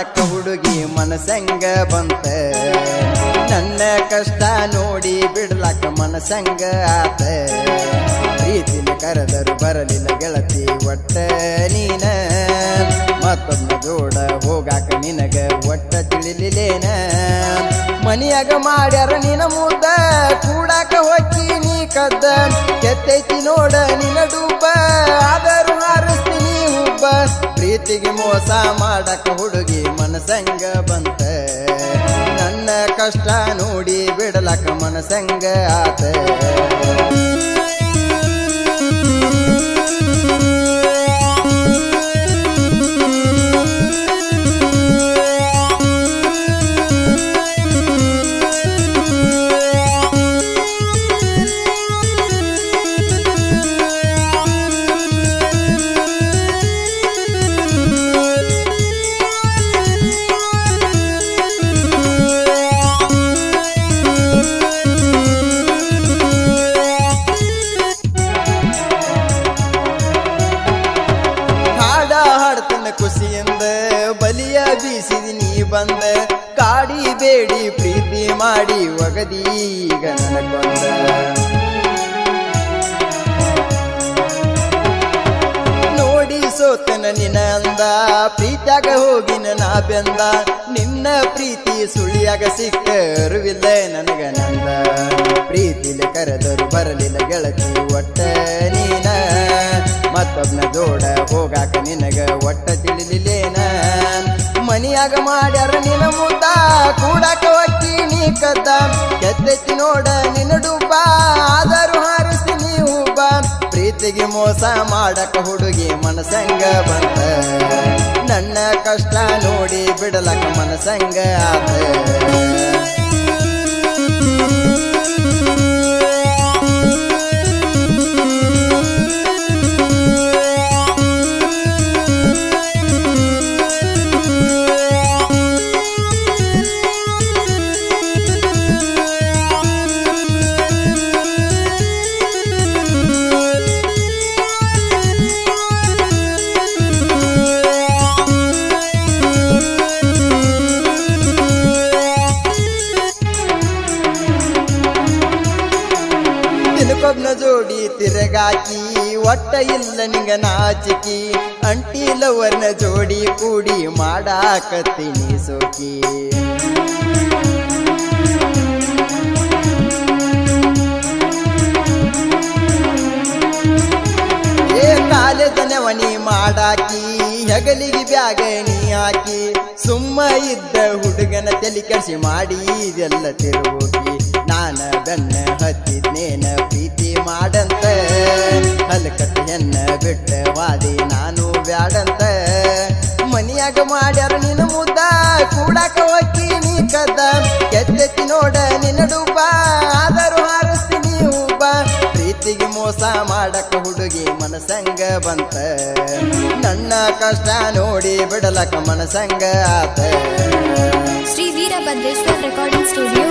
ಮಾಡಕ್ಕ ಹುಡುಗಿ ಮನಸಂಗ ಬಂತ? ನನ್ನ ಕಷ್ಟ ನೋಡಿ ಬಿಡ್ಲಕ್ಕ ಮನಸಂಗ ಆತ? ಪ್ರೀತಿನ ಕರೆದರು ಬರಲಿಲ್ಲ ಗೆಳತಿ ಒಟ್ಟ ನೀನ? ಮತ್ತೊಮ್ಮೆ ಜೋಡ ಹೋಗಾಕ ನಿನಗ ಒಟ್ಟ ತಿಳಿಲಿಲ್ಲೇನ? ಮನಿಯಾಗ ಮಾಡ್ಯಾರ ನಿನ ಮುದ್ದ, ಕೂಡಾಕ ಹೋಗಿ ನೀ ಕದ್ದ? ಕೆತ್ತೈತಿ ನೋಡ ನಿನ ಡೂಬ, ಆದರೂ ಹಾರಿಸ್ತೀನಿ ಹುಬ್ಬ? ಪ್ರೀತಿಗೆ ಮೋಸ ಮಾಡಕ ಹುಡುಗಿ ಕಷ್ಟ ನೋಡಿ ಬಿಡಲಕ್ಕ ಮನಸಂಗ ಆತ. ಖುಷಿಯಿಂದ ಬಲಿಯ ಬೀಸಿದಿ ನೀ ಬಂದ. ಕಾಡಿ ಬೇಡಿ ಪ್ರೀತಿ ಮಾಡಿ ಒಗದಿ ಈಗ ನನಗೊಂದ. ನೋಡಿ ಸೋತನ ನಿನ ಅಂದ ಪ್ರೀತ್ಯಾಗ ಹೋಗಿನ ನಾ ಬೆಂದ, ನಿನ್ನ ಪ್ರೀತಿ ಸುಳಿಯಾಗ ಸಿಕ್ಕರುವಿಲ್ಲ ನನಗ ನಂದ. ಪ್ರೀತಿಲಿ ಕರೆದರು ಬರಲಿಲ್ಲ ಗೆಳತಿ ಒಟ್ಟ ನೀನ. ಮತ್ತೊಬ್ನ ಜೋಡ ಹೋಗಾಕ ನಿನಗ ಒಟ್ಟ ತಿಳಿಲಿಲ್ಲೇನ. ಮನಿಯಾಗ ಮಾಡ್ಯಾರ ನಿನ ಮುದ್ದ, ಕೂಡಾಕ ಒಟ್ಟಿ ನೀ ಕದ್ದ. ಕೆತ್ತೆತ್ತಿ ನೋಡ ಪ್ರೀತಿಗೆ ಮೋಸ ಮಾಡಕ ಹುಡುಗಿ ಮನಸಂಗ ಬಂದ. ನನ್ನ ಕಷ್ಟ ನೋಡಿ ಬಿಡಲಕ ಮನಸಂಗ ಆತ ತಿನ್ಕೊಬ್ನ ಜೋಡಿ ತಿರಗಾಕಿ, ಒಟ್ಟ ಇಲ್ಲ ನಿಂಗ ನಾಚಿಕಿ, ಅಂಟಿ ಲವರ್ನ ಜೋಡಿ ಕೂಡಿ ಮಾಡಾಕತ್ತೀನಿ ಸೋಕಿ. ಜನವನಿ ಮಾಡಾಕಿ, ಹೆಗಲಿಗೆ ಬ್ಯಾಗ ನೀ ಹಾಕಿ, ಸುಮ್ಮ ಇದ್ದ ಹುಡುಗನ ತಲೆ ಕೆಡಿಸಿ ಮಾಡಿ ಇದೆಲ್ಲ ತಿರುಗಿ ಮಾಡ್ಯಾರ ನಿನ್ನ ಮುದ್ದ. ಕೂಡಕ ಹೋಗಿ ನೀ ಕದ್ದ ಎತ್ತೆತ್ತಿ ನೋಡ ನಿನ್ನ ಡುಬ್ಬ ಆದರೂ ಹಾರಿಸ್ತೀನಿ ಹೂಬ ಪ್ರೀತಿಗೆ ಮೋಸ ಮಾಡಕ ಹುಡುಗಿ ಮನಸಂಗ ಬಂತ. ನನ್ನ ಕಷ್ಟ ನೋಡಿ ಬಿಡಲಕ ಮನಸಂಗ ಆತ. Shri Veerabhadreshwara recording studio